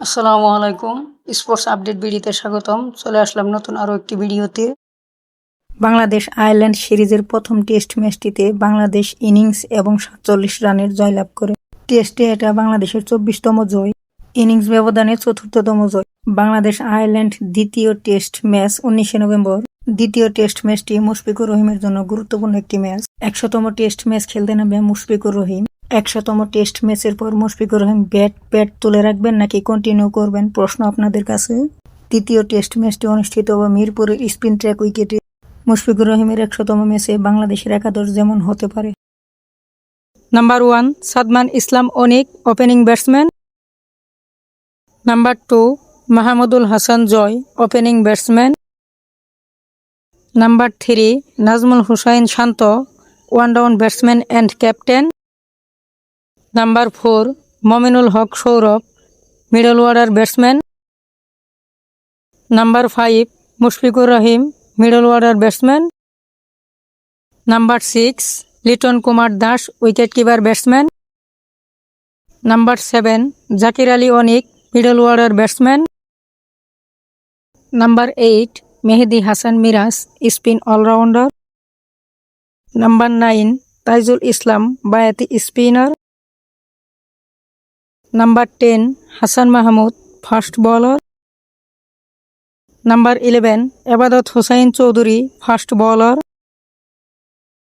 আসসালামু আলাইকুম। Sports update ভিডিওতে স্বাগতম। চলে আসলাম নতুন আরও একটি ভিডিওতে। বাংলাদেশ আয়ারল্যান্ড সিরিজের প্রথম টেস্ট ম্যাচটিতে বাংলাদেশ ইনিংস এবং সাতচল্লিশ রানের জয়লাভ করে। টেস্টে এটা বাংলাদেশের চব্বিশতম জয়, ইনিংস ব্যবধানে চতুর্থতম জয়। বাংলাদেশ আয়ারল্যান্ড দ্বিতীয় টেস্ট ম্যাচ উনিশে নভেম্বর। দ্বিতীয় টেস্ট ম্যাচটি মুশফিকুর রহিমের জন্য গুরুত্বপূর্ণ একটি ম্যাচ। একশোতম টেস্ট ম্যাচ খেলতে নামবে মুশফিকুর রহিম। একশোতম টেস্ট ম্যাচের পর মুশফিকুর রহিম ব্যাট প্যাট তুলে রাখবেন নাকি কন্টিনিউ করবেন প্রশ্ন আপনাদের কাছে? তৃতীয় টেস্ট ম্যাচটি অনুষ্ঠিত হবে মিরপুরের স্পিন ট্র্যাক উইকেটে। মুশফিকুর রহিমের একশোতম ম্যাচে বাংলাদেশের একাদশ যেমন হতে পারে। Number one Sadman Islam Anik opening batsman number two Mahmudul Hasan Joy opening batsman number three Najmul Hussain Shanto one down batsman and captain number four, Mominul Haque Sourav, middle order batsman. Number five, Mushfiqur Rahim, middle order batsman. Number six, Liton Kumar Das wicket keeper batsman. Number seven, Zakir Ali Anik, middle order batsman. Number eight, Mehedi Hasan Miraz, spin allrounder. Number nine, Taijul Islam, বায়াতি spinner. Number ten Hasan Mahmud fast bowler number eleven Ebadot Hossain Chowdhury first বলার